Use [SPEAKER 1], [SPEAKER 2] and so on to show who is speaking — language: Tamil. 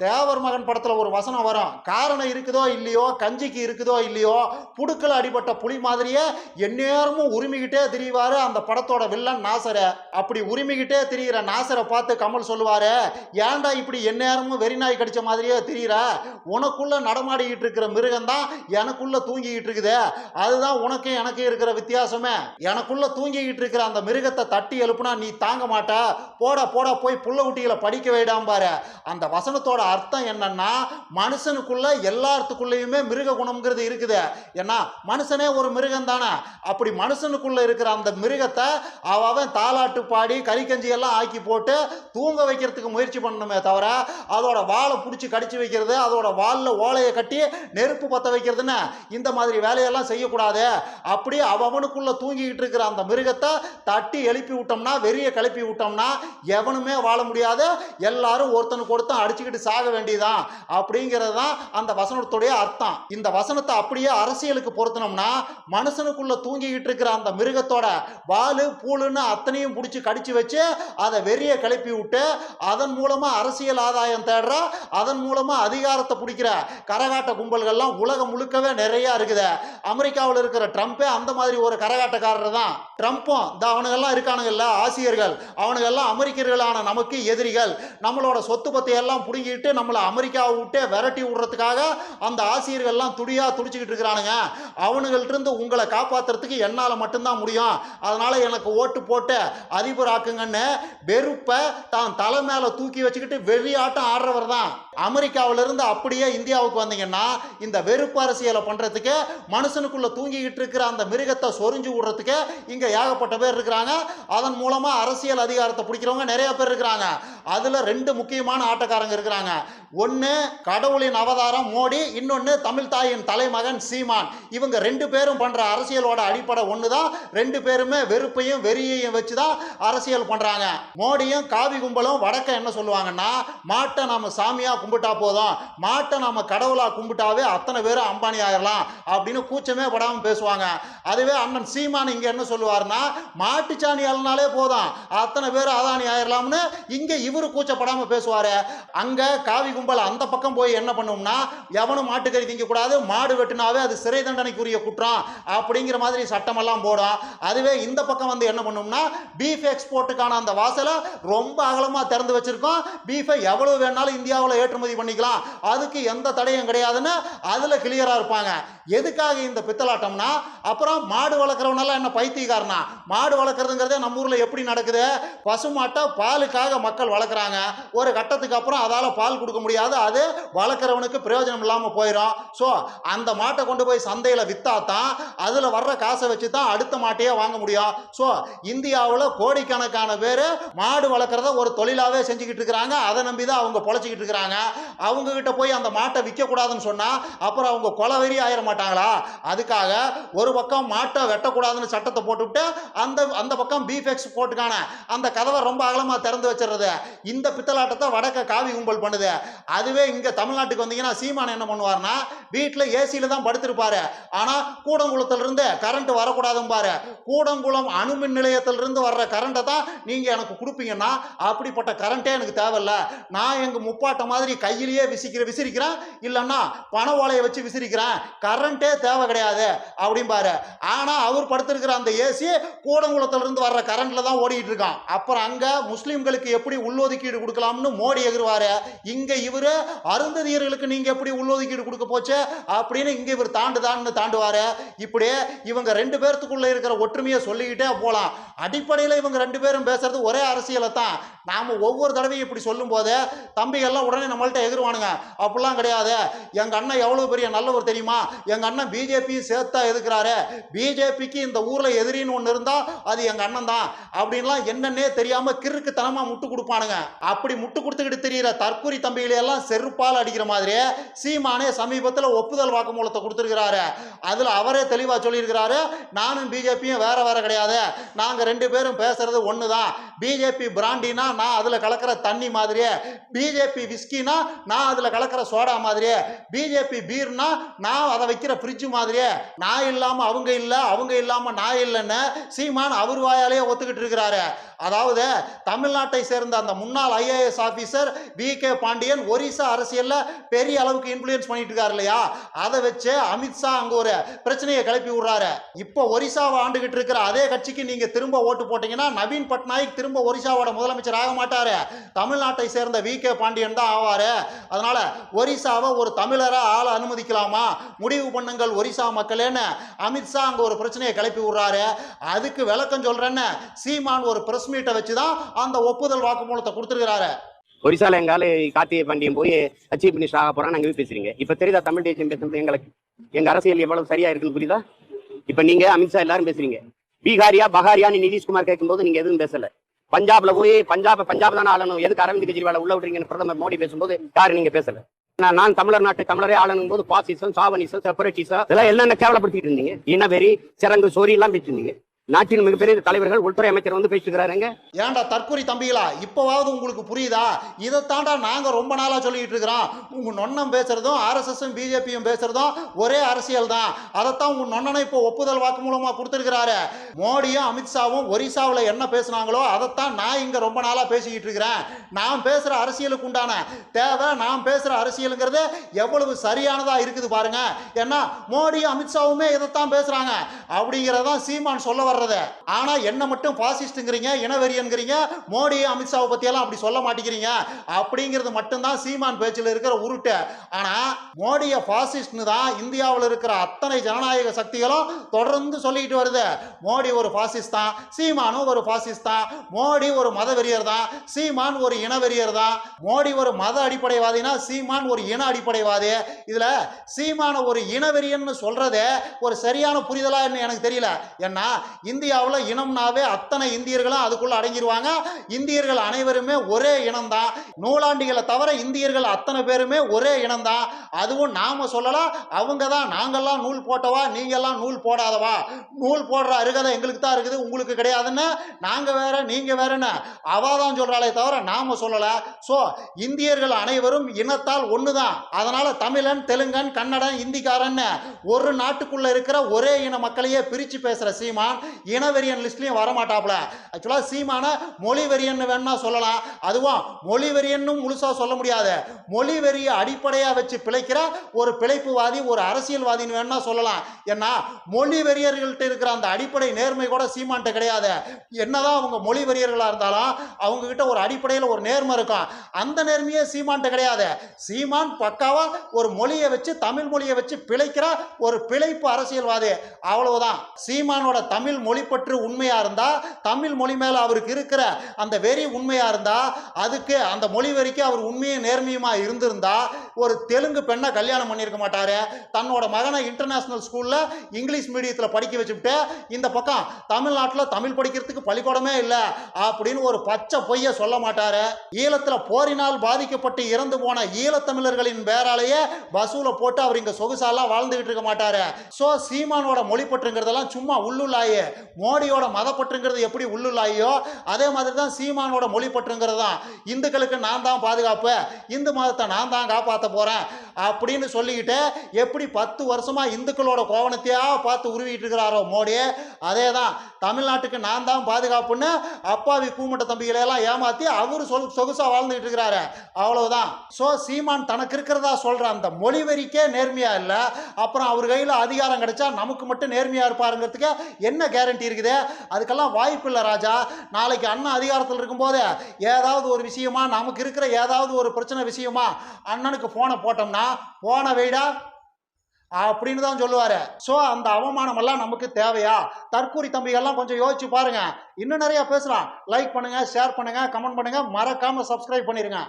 [SPEAKER 1] தேவர் மகன் படத்தில் ஒரு வசனம் வரும். காரணம் இருக்குதோ இல்லையோ கஞ்சிக்கு இருக்குதோ இல்லையோ புடுக்கில் அடிபட்ட புலி மாதிரியே எந்நேரமும் உரிமிக்கிட்டே திரிவார் அந்த படத்தோட வில்லன் நாசர. அப்படி உரிமிக்கிட்டே திரிகிற நாசரை பார்த்து கமல் சொல்லுவார் ஏன்டா இப்படி எந்நேரமும் வெறிநாய் கடிச்ச மாதிரியே திரிகிற உனக்குள்ளே நடமாடிக்கிட்டு இருக்கிற மிருகம் தான் எனக்குள்ள தூங்கிக்கிட்டு இருக்குது. அதுதான் உனக்கும் எனக்கு இருக்கிற வித்தியாசமே. எனக்குள்ளே தூங்கிக்கிட்டு இருக்கிற அந்த மிருகத்தை தட்டி எழுப்புனா நீ தாங்க மாட்ட. போட போட போய் புள்ள குட்டிகளை படிக்க வைடாம் பாரு. அந்த வசனத்தோட அர்த்தம் என்னன்னா மனுஷனுக்குள்ள எல்லாத்துக்குள்ளேயுமே மிருக குணம்ங்கிறது இருக்குது. ஏன்னா மனுஷனே ஒரு மிருகம் தானே. அப்படி மனுஷனுக்குள்ள இருக்கிற அந்த மிருகத்தை அவன் தாலாட்டு பாடி கறிக்கஞ்சி எல்லாம் ஆக்கி போட்டு தூங்க வைக்கிறதுக்கு முயற்சி பண்ணணுமே தவிர அதோட வாழை பிடிச்சி கடிச்சு வைக்கிறது அதோட வாலில் ஓலையை கட்டி நெருப்பு பற்ற வைக்கிறதுன்னு இந்த மாதிரி வேலையெல்லாம் செய்யக்கூடாது. அப்படி அவனுக்குள்ள தூங்கிக்கிட்டு இருக்கிற அந்த மிருகத்தை தட்டி எழுப்பி விட்டோம்னா வெறிய கிளப்பி விட்டோம்னா எவனுமே வாழ முடியாது. எல்லாரும் ஒருத்தனுக்கு ஒருத்தன் அடிச்சுக்கிட்டு ஆக வேண்டியதான் அப்படிங்கிறது தான் அந்த வசனத்துடைய அர்த்தம். இந்த வசனத்தை அப்படியே அரசியலுக்கு பொருத்தினோம்னா மனுஷனுக்குள்ள தூங்கிக்கிட்டு இருக்கிற அந்த மிருகத்தோட வாலு பூலுன்னு அத்தனையும் பிடிச்சி கடிச்சு வச்சு அதை வெறிய கிளப்பி விட்டு அதன் மூலமா அரசியல் ஆதாயம் தேடுற அதன் மூலமா அதிகாரத்தை பிடிக்கிற கரகாட்ட கும்பல்கள்லாம் உலகம் முழுக்கவே நிறைய இருக்குது. அமெரிக்காவில் இருக்கிற ட்ரம்ப்பே அந்த மாதிரி ஒரு கரகாட்டக்காரர் தான். ட்ரம்ப்பும் இந்த அவனுங்கெல்லாம் இருக்கானுங்கல்ல ஆசிரியர்கள். அவனுங்கெல்லாம் அமெரிக்கர்களான நமக்கு எதிரிகள். நம்மளோட சொத்து பத்தை பிடுங்கிட்டு பிடுங்கிட்டு நம்மளை அமெரிக்காவை விட்டே விரட்டி விடுறதுக்காக அந்த ஆசிரியர்கள்லாம் துடியா துடிச்சிக்கிட்டு இருக்கிறானுங்க. அவனுங்கள்ட்ட இருந்து உங்களை காப்பாத்துறதுக்கு என்னால் மட்டும்தான் முடியும். அதனால் எனக்கு ஓட்டு போட்டு அதிபர் ஆக்குங்கன்னு வெறுப்பை தான் தலை மேலே தூக்கி வச்சுக்கிட்டு வெறியாட்டம் ஆடுறவர் தான். அமெரிக்காவிலிருந்து அப்படியே இந்தியாவுக்கு வந்தீங்கன்னா இந்த வெறுப்பு அரசியலை பண்ணுறதுக்கு மனுஷனுக்குள்ளே தூங்கிக்கிட்டு இருக்கிற அந்த மிருகத்தை சொரிஞ்சு விடுறதுக்கு இங்கே ஏகப்பட்ட பேர் இருக்கிறாங்க. அதன் மூலமாக அரசியல் அதிகாரத்தை பிடிக்கிறவங்க நிறைய பேர் இருக்கிறாங்க. அதில் ரெண்டு முக்கியமான ஆட்டக்காரங்க இருக்கிறாங்க. ஒன்று கடவுளின் அவதாரம் மோடி இன்னொன்று தமிழ் தாயின் தலைமகன் சீமான். இவங்க ரெண்டு பேரும் பண்ணுற அரசியலோட அடிப்படை ஒன்று தான் ரெண்டு பேருமே வெறுப்பையும் வெறியையும் வச்சு தான் அரசியல் பண்ணுறாங்க மோடியும் காவி கும்பலும் வடக்க என்ன சொல்லுவாங்கன்னா மாட்டை நம்ம சாமியாக கும்பிட்டா போதும். மாட்டை நம்ம கடவுளாக கும்பிட்டாவே அத்தனை பேரும் அம்பானி ஆயிரலாம் அப்படின்னு கூச்சமே படாமல் பேசுவாங்க. அதுவே அண்ணன் சீமான் இங்கே என்ன சொல்லுவாருன்னா மாட்டுச்சாணி அலனாலே போதும். அத்தனை பேர் அதானி ஆயிரலாம்னு இங்கே இவர் கூச்சப்படாமல் பேசுவார். அங்கே காவி கும்பல் அந்த பக்கம் போய் என்ன பண்ணும்னா எவனும் மாட்டுக்கறி திங்கக்கூடாது மாடு வெட்டினாவே அது சிறை தண்டனைக்குரிய குற்றம் அப்படிங்கிற மாதிரி சட்டமெல்லாம் போடும் அதுவே இந்த பக்கம் வந்து என்ன பண்ணும்னா பீஃப் எக்ஸ்போர்ட்டுக்கான அந்த வாசலை ரொம்ப அகலமாக திறந்து வச்சிருக்கோம். பீஃபை எவ்வளவு வேணாலும் இந்தியாவில் ஏற்றுமதி பண்ணிக்கலாம். அதுக்கு எந்த தடையும் கிடையாதுன்னு அதில் கிளியராக இருப்பாங்க. எதுக்காக இந்த பித்தலாட்டம்னா அப்புறம் மாடு வளர்க்குறவனெல்லாம் என்ன பைத்தியக்காரனா? மாடு வளர்க்குறதுங்கிறதே நம்ம ஊரில் எப்படி நடக்குது? பசுமாட்டை பாலுக்காக மக்கள் வளர்க்குறாங்க. ஒரு கட்டத்துக்கு அப்புறம் அதால் பால் கொடுக்க முடியாது அது வளர்க்குறவனுக்கு பிரயோஜனம் இல்லாமல் போயிடும் ஸோ அந்த மாட்டை கொண்டு போய் சந்தையில் விற்றா தான் அதில் வர்ற காசை வச்சு தான் அடுத்த மாட்டையே வாங்க முடியும். ஸோ இந்தியாவில் கோடிக்கணக்கான பேர் மாடு வளர்க்குறத ஒரு தொழிலாகவே செஞ்சுக்கிட்டு இருக்கிறாங்க. அதை நம்பி தான் அவங்க பொழைச்சிக்கிட்டு இருக்கிறாங்க. அவங்க கிட்ட போய் அந்த மாட்டை விற்கக்கூடாதுன்னு சொன்னால் அப்புறம் அவங்க கொலவெறி ஆயிட மாட்டாங்களா? அதுக்காக ஒரு பக்கம் மாட்டை வெட்டக்கூடாதுன்னு சட்டத்தை போட்டுவிட்டு அந்த அந்த பக்கம் பீஃப் போட்டுக்கான. அந்த கதவை ரொம்ப அகலமாக திறந்து வச்சிடுறது. இந்த பித்தலாட்டத்தை வடக்க காவி கும்பல் பண்ணுது. அதுவே இங்கே தமிழ்நாட்டுக்கு வந்தீங்கன்னா சீமான் என்ன பண்ணுவார்னா வீட்டில் ஏசியில் தான் படுத்திருப்பாரு. ஆனால் கூடங்குளத்திலிருந்து கரண்ட் வரக்கூடாதும்பாரு கூடங்குளம் அணுமின் நிலையத்திலிருந்து வர்ற கரண்ட்டை தான் நீங்கள் எனக்கு கொடுப்பீங்கன்னா அப்படிப்பட்ட கரண்ட்டே எனக்கு தேவையில்ல. நான் எங்கள் முப்பாட்டை மாதிரி கையிலேயே விசிக்கிற விசிறிக்கிறேன் இல்லைன்னா பண ஓலையை வச்சு விசிறிக்கிறேன் கரண்ட்டே தேவை கிடையாது அப்படிம்பாரு ஆனால் அவர் படுத்திருக்கிற அந்த ஏசி கூடங்குளத்திலிருந்து வர்ற கரண்ட்ல தான் ஓடிட்டு இருக்கான். அப்புறம் அங்கே முஸ்லீம்களுக்கு எப்படி உள்ளொதுக்கீடு கொடுக்கலாம்னு மோடி எகிருவாரு இங்க இவர் அருந்ததியர்களுக்கு நீங்க எப்படி உள்ளொதுக்கீடு கொடுக்க போச்சு? அப்படின்னு இங்க இவர் தாண்டுதான்னு தாண்டுவாரு. இப்படியே இவங்க ரெண்டு பேர்த்துக்குள்ள இருக்கிற ஒற்றுமையை சொல்லிக்கிட்டே போகலாம் அடிப்படையில் இவங்க ரெண்டு பேரும் பேசுறது ஒரே அரசியலை தான். நாம் ஒவ்வொரு தடவையும் இப்படி சொல்லும் போது தம்பிகள்லாம் உடனே நம்மள்ட்ட எதிர்வானுங்க. அப்படிலாம் கிடையாது. எங்கள் அண்ணன் எவ்வளோ பெரிய நல்லவர் தெரியுமா? எங்கள் அண்ணன் பிஜேபியும் சேர்த்தா எதுக்குறாரு? பிஜேபிக்கு இந்த ஊரில் எதிரின்னு ஒன்று இருந்தால் அது எங்கள் அண்ணன் தான். அப்படின்லாம் என்னன்னே தெரியாமல் கிறுக்குத்தனமாக முட்டு கொடுப்பானுங்க. அப்படி முட்டு கொடுத்துக்கிட்டு தெரியிற தம்பிகளை எல்லாம் செருப்பால் அடிக்கிற மாதிரி சீமானே சமீபத்தில் ஒப்புதல் வாக்குமூலத்தை கொடுத்துருக்கிறாரு. அதில் அவரே தெளிவாக சொல்லியிருக்கிறாரு நானும் பிஜேபியும் வேற வேற கிடையாது. நாங்கள் ரெண்டு பேரும் பேசுறது ஒன்று தான் பிஜேபி பிராண்டினா நான் அதில் கலக்கிற தண்ணி மாதிரியே. பிஜேபி விஸ்கினா நான் அதில் கலக்கிற சோடா மாதிரியே. பிஜேபி பீர்னா நான் அதை வைக்கிற ஃப்ரிட்ஜ் மாதிரியே. நான் இல்லாமல் அவங்க இல்லை அவங்க இல்லாமல் நான் இல்லைன்னு சீமான் அவர் வாயாலேயே ஒத்துக்கிட்டு இருக்கிறாரு. அதாவது தமிழ்நாட்டை சேர்ந்த அந்த முன்னாள் IAS officer V K Pandian Orissa அரசியலில் பெரிய அளவுக்கு இன்ஃப்ளூயன்ஸ் பண்ணிட்டு இருக்காரு இல்லையா? அதை வச்சு அமித்ஷா அங்கே ஒரு பிரச்சனையை கிளப்பி விடுறாரு. இப்போ ஒரிசாவை ஆண்டுகிட்டு இருக்கிற அதே கட்சிக்கு நீங்கள் திரும்ப ஓட்டு போட்டீங்கன்னா நவீன் பட்நாயக் திரும்ப ஒரிசாவோட முதலமைச்சர் ஆக மாட்டார். தமிழ்நாட்டை சேர்ந்த வி. கே. பாண்டியன் தான் ஆவார். அதனால ஒரிசாவை ஒரு தமிழரா ஆள அனுமதிக்கலாமா? முடிவு பண்ணுங்கள் ஒரிசா மக்களேன்னு. அமித்ஷா அங்க ஒரு பிரச்சனையை கிளப்பி விடுறாரு. அதுக்கு விளக்கம் சொல்றேன்னு சீமான் ஒரு பிரஸ் மீட்டை வச்சு தான் அந்த ஒப்புதல் வாக்குமூலத்தை கொடுத்துருக்கிறாரு.
[SPEAKER 2] ஒரிசால எங்கால கார்த்திகை பாண்டியன் போய் சீஃப் மினிஸ்டர் ஆக போறான்னு அங்கே பேசுறீங்க. இப்ப தெரியுதா தமிழ் தேசியம் பேசுறது எங்களுக்கு? எங்க அரசியல் எவ்வளவு சரியா இருக்குன்னு புரியுதா? இப்ப நீங்க அமித்ஷா எல்லாரும் பேசுறீங்க. பீகாரியா பகாரியான்னு நிதிஷ்குமார் கேட்கும்போது நீங்க எதுவும் பேசல. பஞ்சாப்ல போய் பஞ்சாப் பஞ்சாப் தானே ஆளணும்? எதுக்கு அரவிந்த் கெஜ்ரிவால உள்ள விடுறீங்கன்னு பிரதமர் மோடி பேசும்போது யாரு நீங்க பேசல? நான் நான் தமிழர் நாட்டு தமிழரே ஆளணும் போது பாசிசம் சாவனிசம் செப்பரேட்டிசம் இதெல்லாம் என்னென்ன கேவலப்படுத்திட்டு இருந்தீங்க? இனவெறி சிறங்கு சோரி எல்லாம் பேசிட்டு இருந்தீங்க நாட்டின் மிகப்பெரிய தலைவர்கள் உள்துறை அமைச்சர் வந்து பேசிட்டு
[SPEAKER 1] ஏன்டா தற்கொலை தம்பிகளா? இப்போவாவது உங்களுக்கு புரியுதா? இதை தாண்டா நாங்கள் ரொம்ப நாளாக சொல்லிட்டு இருக்கிறோம். உங்க நொன்னம் பேசுறதும் ஆர்எஸ்எஸும் பிஜேபியும் பேசுறதும் ஒரே அரசியல் தான். அதைத்தான் உங்க நொன்னனை இப்போ ஒப்புதல் வாக்கு மூலமாக கொடுத்துருக்கிறாரு. மோடியும் அமித்ஷாவும் ஒரிசாவில் என்ன பேசுனாங்களோ அதைத்தான் நான் இங்கே ரொம்ப நாளாக பேசிக்கிட்டு இருக்கிறேன். நான் பேசுகிற அரசியலுக்கு உண்டான தேவை நான் பேசுகிற அரசியலுங்கிறது எவ்வளவு சரியானதாக இருக்குது பாருங்க. ஏன்னா மோடியும் அமித்ஷாவுமே இதைத்தான் பேசுகிறாங்க அப்படிங்கிறதான் சீமான் சொல்ல வர்றது ஆனா என்ன மட்டும் பாசிஸ்டுங்கிறீங்க இனவெறியன்கிறீங்க மோடி அமித்ஷாவை பற்றியெல்லாம் அப்படி சொல்ல மாட்டேங்கிறீங்க. அப்படிங்கிறது மட்டும்தான் சீமான் பேச்சில் இருக்கிற உருட்டு. ஆனால் மோடியை பாசிஸ்ட்னு தான் இந்தியாவில் இருக்கிற அத்தனை ஜனநாயக சக்திகளும் தொடர்ந்து சொல்லிக்கிட்டு வருது. மோடி ஒரு பாசிஸ்ட் தான் சீமானும் ஒரு பாசிஸ்ட் தான் மோடி ஒரு மதவெறியர் தான் சீமான் ஒரு இனவெறியர் தான். மோடி ஒரு மத அடிப்படைவாதினா சீமான் ஒரு இன அடிப்படைவாதி. இதுல சீமான ஒரு இனவெறியன்னு சொல்றதே ஒரு சரியான புரிதலா என்ன எனக்கு தெரியல. ஏன்னா இந்தியாவில் இனம்னாவே அத்தனை இந்தியர்களும் அதுக்குள்ளே அடங்கிடுவாங்க இந்தியர்கள் அனைவருமே ஒரே இனம்தான். நூலாண்டிகளை தவிர இந்தியர்கள் அத்தனை பேருமே ஒரே இனம்தான். அதுவும் நாம் சொல்லலாம் அவங்க தான் நாங்கள்லாம் நூல் போட்டவா நீங்கள்லாம் நூல் போடாதவா? நூல் போடுற அருகதை எங்களுக்கு தான் இருக்குது உங்களுக்கு கிடையாதுன்னு நாங்கள் வேற நீங்கள் வேறன்னு அவாதான் தான் தவிர நாம் சொல்லலை. ஸோ இந்தியர்கள் அனைவரும் இனத்தால் ஒன்று தான் அதனால் தமிழன் தெலுங்கன் கன்னடன் இந்திக்காரன்னு ஒரு நாட்டுக்குள்ளே இருக்கிற ஒரே இன மக்களையே பிரித்து பேசுகிற சீமான். இனவெறியன் லிஸ்ட்லையும் வரமாட்டாப்புல. ஆக்சுவலாக சீமான மொழி வெறியன்னு வேணா சொல்லலாம். அதுவும் மொழி வெறியன்னும் முழுசா சொல்ல முடியாது. மொழி வெறிய அடிப்படையாக வச்சு பிழைக்கிற ஒரு பிழைப்புவாதி ஒரு அரசியல்வாதின்னு வேணா சொல்லலாம். ஏன்னா மொழி வெறியர்கள்ட்ட இருக்கிற அந்த அடிப்படை நேர்மை கூட சீமான்ட்ட கிடையாது. என்னதான் அவங்க மொழி வெறியர்களாக இருந்தாலும் அவங்க கிட்ட ஒரு அடிப்படையில் ஒரு நேர்மை இருக்கும் அந்த நேர்மையே சீமான்ட்ட கிடையாது. சீமான் பக்காவா ஒரு மொழியை வச்சு தமிழ் மொழியை வச்சு பிழைக்கிற ஒரு பிழைப்பு அரசியல்வாதி. அவ்வளவுதான். சீமானோட தமிழ் மொழிப்பற்று உண்மையாக இருந்தால் தமிழ் மொழி மேலே அவருக்கு இருக்கிற அந்த வெறி உண்மையாக இருந்தால் அதுக்கு அந்த மொழி வரைக்கும் அவர் உண்மையும் நேர்மையுமா இருந்திருந்தால் ஒரு தெலுங்கு பெண்ணை கல்யாணம் பண்ணியிருக்க மாட்டாரு. தன்னோட மகனை இன்டர்நேஷனல் ஸ்கூலில் இங்கிலீஷ் மீடியத்தில் படிக்க வச்சுட்டு இந்த பக்கம் தமிழ்நாட்டில் தமிழ் படிக்கிறதுக்கு பள்ளிக்கூடமே இல்லை அப்படின்னு ஒரு பச்சை பொய்ய சொல்ல மாட்டாரு. ஈழத்தில் போரினால் பாதிக்கப்பட்டு இறந்து போன ஈழத்தமிழர்களின் பேராலேயே வசூலை போட்டு அவர் இங்கே சொகுசாலாம் வாழ்ந்துகிட்டு இருக்க மாட்டாரு. ஸோ சீமானோட மொழிப்பற்றுங்கிறதெல்லாம் சும்மா உள்ளுள்ளாயே. மோடியோட மதப்பற்றுங்கிறது எப்படி உள்ளுள்ளாயோ அதே மாதிரி தான் சீமானோட மொழிப்பற்றுங்கிறது தான் இந்துக்களுக்கு நான் தான் பாதுகாப்பு. இந்து மதத்தை நான் தான் காப்பாற்ற போறேன் அப்படின்னு சொல்லிக்கிட்டு எப்படி பத்து வருஷமாக இந்துக்களோட கோவணத்தையாக பார்த்து உருவிட்டு இருக்கிறாரோ மோடி அதே தான் தமிழ்நாட்டுக்கு நான் தான் பாதுகாப்புன்னு அப்பாவி கூமுட்ட தம்பிகளை எல்லாம் அவர் அவரு சொல் சொகுசாக வாழ்ந்துக்கிட்டு இருக்கிறாரு அவ்வளவுதான். ஸோ சீமான் தனக்கு இருக்கிறதா சொல்கிற அந்த மொழி நேர்மையாக இல்லை. அப்புறம் அவர் கையில் அதிகாரம் கிடைச்சா நமக்கு மட்டும் நேர்மையாக இருப்பாருங்கிறதுக்கு என்ன கேரண்டி இருக்குது? அதுக்கெல்லாம் வாய்ப்பு இல்லை ராஜா. நாளைக்கு அண்ணன் அதிகாரத்தில் இருக்கும்போது ஏதாவது ஒரு விஷயமா நமக்கு இருக்கிற ஏதாவது ஒரு பிரச்சனை விஷயமா அண்ணனுக்கு ஃபோனை போட்டோம்னா போன வெயிடா அப்படின்னு தான் சொல்லுவார். ஸோ அந்த அவமானம் எல்லாம் நமக்கு தேவையா? தற்கூரி தம்பிகள்லாம் கொஞ்சம் யோசிச்சு பாருங்க. இன்னும் நிறைய பேசலாம். லைக் பண்ணுங்க ஷேர் பண்ணுங்க கமெண்ட் பண்ணுங்க. மறக்காம சப்ஸ்கிரைப் பண்ணிருங்க.